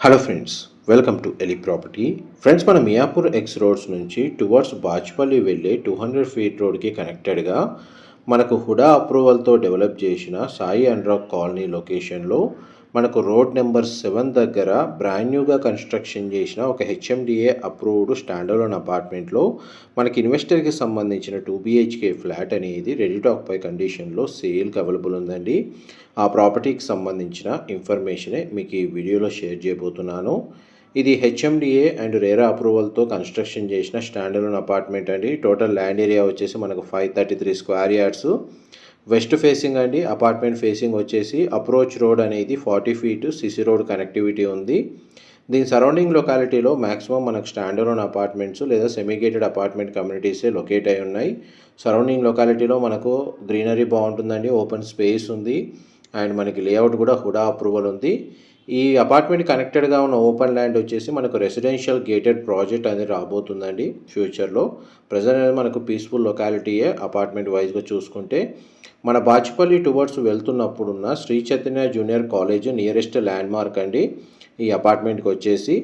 Hello friends welcome to Eli property friends మన Miyapur X roads నుంచి towards Bachupally వెళ్ళే two hundred feet రోడ్కి కనెక్టెడ్గా మనకు హుడా అప్రూవల్తో డెవలప్ చేసిన సాయి అండ్రాక్ కాలనీ లొకేషన్లో మనకు రోడ్ నెంబర్ సెవెన్ దగ్గర బ్రాండ్ న్యూగా కన్స్ట్రక్షన్ చేసిన ఒక హెచ్ఎండిఏ అప్రూవ్డ్ స్టాండర్లోన్ అపార్ట్మెంట్లో మనకి ఇన్వెస్టర్కి సంబంధించిన టూ బిహెచ్కే ఫ్లాట్ అనేది రెడీ టాక్ పై కండిషన్లో సేల్కి అవైలబుల్ ఉందండి. ఆ ప్రాపర్టీకి సంబంధించిన ఇన్ఫర్మేషనే మీకు ఈ వీడియోలో షేర్ చేయబోతున్నాను. ఇది హెచ్ఎండిఏ అండ్ రేరా అప్రూవల్తో కన్స్ట్రక్షన్ చేసిన స్టాండర్లోన్ అపార్ట్మెంట్ అండి. టోటల్ ల్యాండ్ ఏరియా వచ్చేసి మనకు five thirty three square yards west facing అండి అపార్ట్మెంట్ ఫేసింగ్ వచ్చేసి అప్రోచ్ రోడ్ అనేది forty feet CC road connectivity ఉంది. దీని సరౌండింగ్ లొకాలిటీలో మ్యాక్సిమం మనకు స్టాండర్డ్ అపార్ట్మెంట్స్ లేదా సెమీగేటెడ్ అపార్ట్మెంట్ కమ్యూనిటీసే లొకేట్ అయి ఉన్నాయి. సరౌండింగ్ లొకాలిటీలో మనకు గ్రీనరీ బాగుంటుందండి ఓపెన్ స్పేస్ ఉంది. అండ్ మనకి లేఅవుట్ కూడా హుడా అప్రూవల్ ఉంది. ఈ అపార్ట్మెంట్ కనెక్టెడ్గా ఉన్న ఓపెన్ ల్యాండ్ వచ్చేసి మనకు రెసిడెన్షియల్ గేటెడ్ ప్రాజెక్ట్ అనేది రాబోతుందండి ఫ్యూచర్లో. ప్రజెంట్ అనేది మనకు పీస్ఫుల్ లొకాలిటీయే అపార్ట్మెంట్ వైజ్గా చూసుకుంటే. మన Bachupally towards వెళ్తున్నప్పుడున్న Sri Chaitanya junior college nearest landmark అండి ఈ అపార్ట్మెంట్కి వచ్చేసి.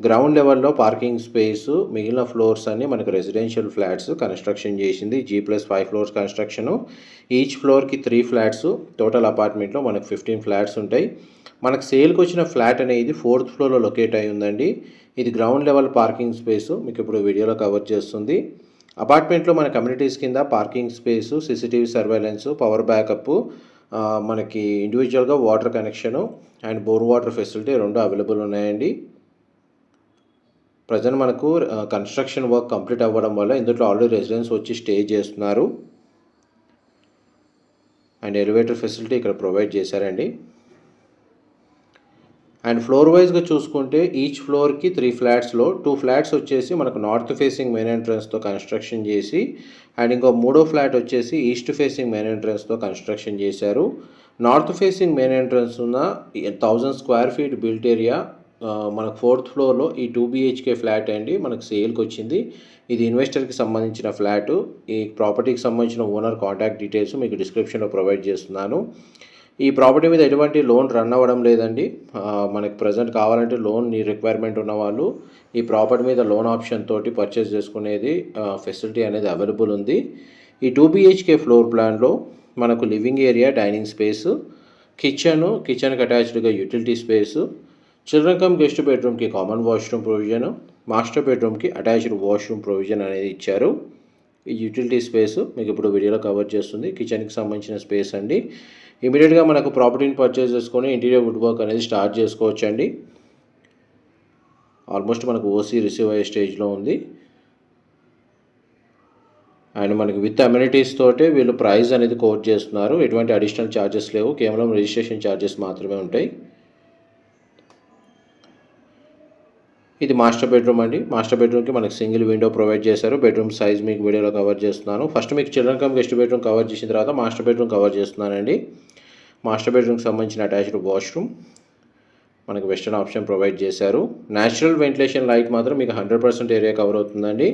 గ్రౌండ్ లెవెల్లో పార్కింగ్ స్పేస్ మిగిలిన ఫ్లోర్స్ అన్ని మనకు రెసిడెన్షియల్ ఫ్లాట్స్ కన్స్ట్రక్షన్ చేసింది. G plus five floors construction. Each ఫ్లోర్కి త్రీ ఫ్లాట్స్ టోటల్ అపార్ట్మెంట్లో మనకు ఫిఫ్టీన్ ఫ్లాట్స్ ఉంటాయి. మనకు సేల్కి వచ్చిన ఫ్లాట్ అనేది ఫోర్త్ ఫ్లోర్లో లొకేట్ అయి ఉందండి. ఇది గ్రౌండ్ లెవెల్ పార్కింగ్ స్పేస్ మీకు ఇప్పుడు వీడియోలో కవర్ చేస్తుంది. అపార్ట్మెంట్లో మన కమ్యూనిటీస్ కింద parking space CCTV surveillance power backup మనకి ఇండివిజువల్గా water connection and bore water facility రెండు అవైలబుల్ ఉన్నాయండి. ప్రజెంట్ మనకు కన్స్ట్రక్షన్ వర్క్ కంప్లీట్ అవ్వడం వల్ల ఇందులో ఆల్రెడీ రెసిడెన్స్ వచ్చి స్టే చేస్తున్నారు. అండ్ ఎలివేటర్ ఫెసిలిటీ ఇక్కడ ప్రొవైడ్ చేశారండి. అండ్ ఫ్లోర్ వైజ్గా చూసుకుంటే ఈచ్ ఫ్లోర్కి త్రీ ఫ్లాట్స్లో టూ ఫ్లాట్స్ వచ్చేసి మనకు నార్త్ ఫేసింగ్ మెయిన్ ఎంట్రన్స్తో కన్స్ట్రక్షన్ చేసి అండ్ ఇంకో మూడో ఫ్లాట్ వచ్చేసి ఈస్ట్ ఫేసింగ్ మెయిన్ ఎంట్రన్స్తో కన్స్ట్రక్షన్ చేశారు. నార్త్ ఫేసింగ్ మెయిన్ ఎంట్రన్స్ ఉన్న thousand square feet built area మనకు ఫోర్త్ ఫ్లోర్లో ఈ టూ బీహెచ్కే ఫ్లాట్ అండి మనకు సేల్కి వచ్చింది ఇది ఇన్వెస్టర్కి సంబంధించిన ఫ్లాటు. ఈ ప్రాపర్టీకి సంబంధించిన ఓనర్ కాంటాక్ట్ డీటెయిల్స్ మీకు డిస్క్రిప్షన్లో ప్రొవైడ్ చేస్తున్నాను. ఈ ప్రాపర్టీ మీద ఎటువంటి లోన్ రన్ అవ్వడం లేదండి. మనకి ప్రజెంట్ కావాలంటే లోన్ నీ రిక్వైర్మెంట్ ఉన్న వాళ్ళు ఈ ప్రాపర్టీ మీద లోన్ ఆప్షన్ తోటి పర్చేస్ చేసుకునేది ఫెసిలిటీ అనేది అవైలబుల్ ఉంది. ఈ టూ బిహెచ్కే ఫ్లోర్ ప్లాన్లో మనకు living area dining space kitchen కిచెన్కి అటాచ్డ్గా utility space children cum guest బెడ్రూమ్కి కామన్ వాష్రూమ్ ప్రొవిజన్ మాస్టర్ బెడ్రూమ్కి అటాచ్డ్ వాష్రూమ్ ప్రొవిజన్ అనేది ఇచ్చారు. ఈ యూటిలిటీ స్పేస్ మీకు ఇప్పుడు వీడియోలో కవర్ చేస్తుంది. కిచెన్కి సంబంధించిన స్పేస్ అండి. ఇమీడియట్గా మనకు ప్రాపర్టీని పర్చేస్ చేసుకొని ఇంటీరియర్ వుడ్ వర్క్ అనేది స్టార్ట్ చేసుకోవచ్చు అండి ఆల్మోస్ట్ మనకు ఓసీ రిసీవ్ అయ్యే స్టేజ్లో ఉంది. అండ్ మనకి విత్ అమ్యూనిటీస్ తోటే వీళ్ళు ప్రైస్ అనేది కోట్ చేస్తున్నారు. ఎటువంటి అడిషనల్ ఛార్జెస్ లేవు. కేవలం రిజిస్ట్రేషన్ ఛార్జెస్ మాత్రమే ఉంటాయి. ఇది మాస్టర్ బెడ్రూమ్ అండి. మాస్టర్ బెడ్రూమ్కి మనకి సింగిల్ విండో ప్రొవైడ్ చేశారు. బెడ్రూమ్ సైజ్ మీకు వీడియోలో కవర్ చేస్తున్నాను. ఫస్ట్ మీకు children cum guest bedroom cover చేసిన తర్వాత మాస్టర్ బెడ్రూమ్ కవర్ చేస్తున్నానండి. మాస్టర్ బెడ్రూమ్కి సంబంధించిన అటాచ్డ్ వాష్రూమ్ మనకు వెస్టర్న్ ఆప్షన్ ప్రొవైడ్ చేశారు. న్యాచురల్ వెంటిలేషన్ లైట్ మాత్రం మీకు హండ్రెడ్ పర్సెంట్ ఏరియా కవర్ అవుతుందండి.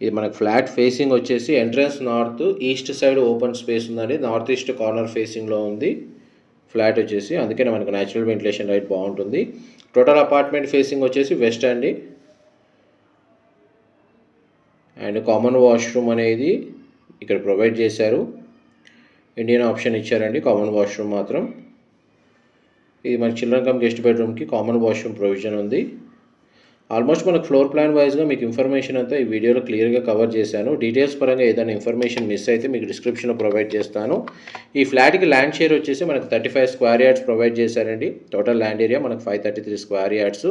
ఇది మనకు ఫ్లాట్ ఫేసింగ్ వచ్చేసి entrance north east side open space ఉందండి. నార్త్ ఈస్ట్ కార్నర్ ఫేసింగ్లో ఉంది. ఫ్లాట్ వచ్చేసి అందుకనే మనకు న్యాచురల్ వెంటిలేషన్ లైట్ బాగుంటుంది. టోటల్ అపార్ట్మెంట్ ఫేసింగ్ వచ్చేసి వెస్ట్ అండి. అండ్ కామన్ వాష్రూమ్ అనేది ఇక్కడ ప్రొవైడ్ చేశారు. ఇండియన్ ఆప్షన్ ఇచ్చారండి కామన్ వాష్రూమ్ మాత్రం. ఇది మన చిల్డ్రన్ కమ్ గెస్ట్ బెడ్రూమ్కి కామన్ వాష్రూమ్ ప్రొవిజన్ ఉంది. ఆల్మోస్ట్ మనకు ఫ్లోర్ ప్లాన్ వైజ్గా మీకు ఇన్ఫర్మేషన్ అంతా ఈ వీడియోలో క్లియర్గా కవర్ చేశాను. డీటెయిల్స్ పరంగా ఏదైనా ఇన్ఫర్మేషన్ మిస్ అయితే మీకు డిస్క్రిప్షన్లో ప్రొవైడ్ చేస్తాను. ఈ ఫ్లాట్కి ల్యాండ్ షేర్ వచ్చేసి మనకు thirty five square yards provide చేశారండి. టోటల్ ల్యాండ్ ఏరియా మనకు five thirty three square yards.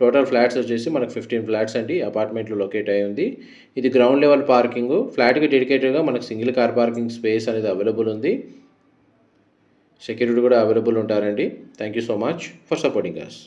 Total flats వచ్చేసి మనకు ఫిఫ్టీన్ ఫ్లాట్స్ అండి. అపార్ట్మెంట్లో లొకేట్ అయి ఉంది. ఇది గ్రౌండ్ లెవెల్ పార్కింగ్. ఫ్లాట్కి డెడికేటెడ్గా మనకు సింగిల్ కార్ పార్కింగ్ స్పేస్ అనేది అవైలబుల్ ఉంది. సెక్యూరిటీ కూడా అవైలబుల్ ఉంటారండి. Thank you so much for supporting us